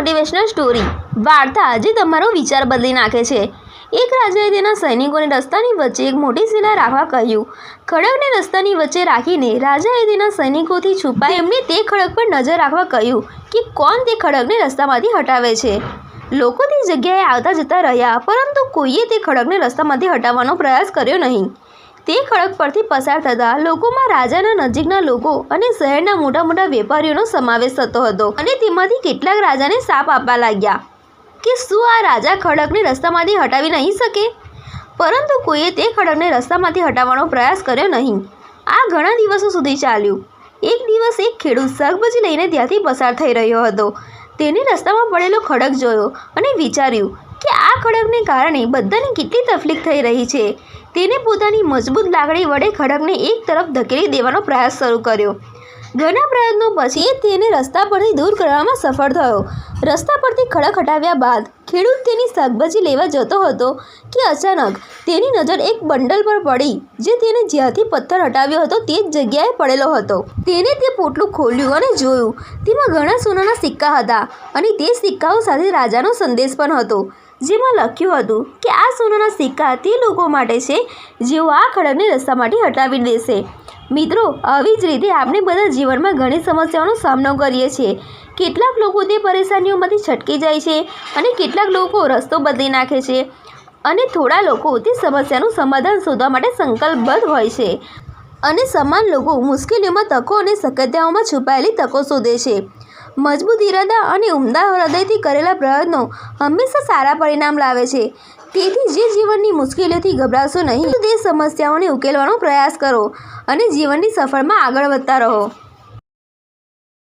Motivational story વાર્તા જે તમારો વિચાર બદલી નાખે છે. એક રાજાએ તેના સૈનિકોને રસ્તાની વચ્ચે એક મોટી શિલા રાખવા કહ્યું. ખડકને રસ્તાની વચ્ચે રાખીને રાજાએ તેના સૈનિકોથી છુપાઈ એમને તે ખડક પર નજર રાખવા કહ્યું કે કોણ તે ખડકને રસ્તામાંથી હટાવે છે? લોકો તે જગ્યાએ આવતા જતા રહ્યા, પરંતુ કોઈએ તે ખડકને રસ્તામાંથી હટાવવાનો પ્રયાસ કર્યો નહીં. તે ખડક પરથી પસાર થતા લોકોમાં રાજાના નજીકના લોકો અને શહેરના મોટા મોટા વેપારીઓનો સમાવેશ થતો હતો અને તેમાંથી કેટલાક રાજાને સાપ આપવા લાગ્યા કે શું આ રાજા ખડકને રસ્તામાંથી હટાવી નહીં શકે? પરંતુ કોઈએ તે ખડકને રસ્તામાંથી હટાવવાનો પ્રયાસ કર્યો નહીં. આ ઘણા દિવસો સુધી ચાલ્યું. એક દિવસ એક ખેડૂત શાકભાજી લઈને ત્યાંથી પસાર થઈ રહ્યો હતો. તેને રસ્તામાં પડેલો ખડક જોયો અને વિચાર્યું આ ખડકને કારણે બધાને કેટલી તકલીફ થઈ રહી છે. તેને પોતાની મજબૂત લાકડી વડે ખડકને એક તરફ ધકેલી દેવાનો પ્રયાસ શરૂ કર્યો. ઘણા પ્રયત્નો પછી તેને રસ્તા પરથી દૂર કરવામાં સફળ થયો. રસ્તા પરથી ખડક હટાવ્યા બાદ ખેડૂત તેની શાકભાજી લેવા જતો હતો કે અચાનક તેની નજર એક બંડલ પર પડી, જે તેને જ્યાંથી પથ્થર હટાવ્યો હતો તે જ જગ્યાએ પડેલો હતો. તેને તે પોટલું ખોલ્યું અને જોયું. તેમાં ઘણા સોનાના સિક્કા હતા અને તે સિક્કાઓ સાથે રાજાનો સંદેશ પણ હતો. જેમાં લખ્યું હતું કે આ સોનાના સિક્કા તે લોકો માટે છે, જેઓ આ ખડકને રસ્તામાંથી હટાવી દેશે. મિત્રો, આવી જ રીતે આપણે બધા જીવનમાં ઘણી સમસ્યાઓનો સામનો કરીએ છીએ. કેટલાક લોકો તે પરેશાનીઓમાંથી છટકી જાય છે અને કેટલાક લોકો રસ્તો બદલી નાખે છે અને થોડા લોકો તે સમસ્યાનું સમાધાન શોધવા માટે સંકલ્પબદ્ધ હોય છે. અને સમાન લોકો મુશ્કેલીઓમાં તકો અને શક્યતાઓમાં છુપાયેલી તકો શોધે છે. મજબૂત ઇરાદા અને ઉમદા હૃદયથી કરેલા પ્રયત્નો હંમેશા સારા પરિણામ લાવે છે. તેથી જે જીવનની મુશ્કેલીઓથી ગભરાશો નહીં, તે સમસ્યાઓને ઉકેલવાનો પ્રયાસ કરો અને જીવનની સફળમાં આગળ વધતા રહો.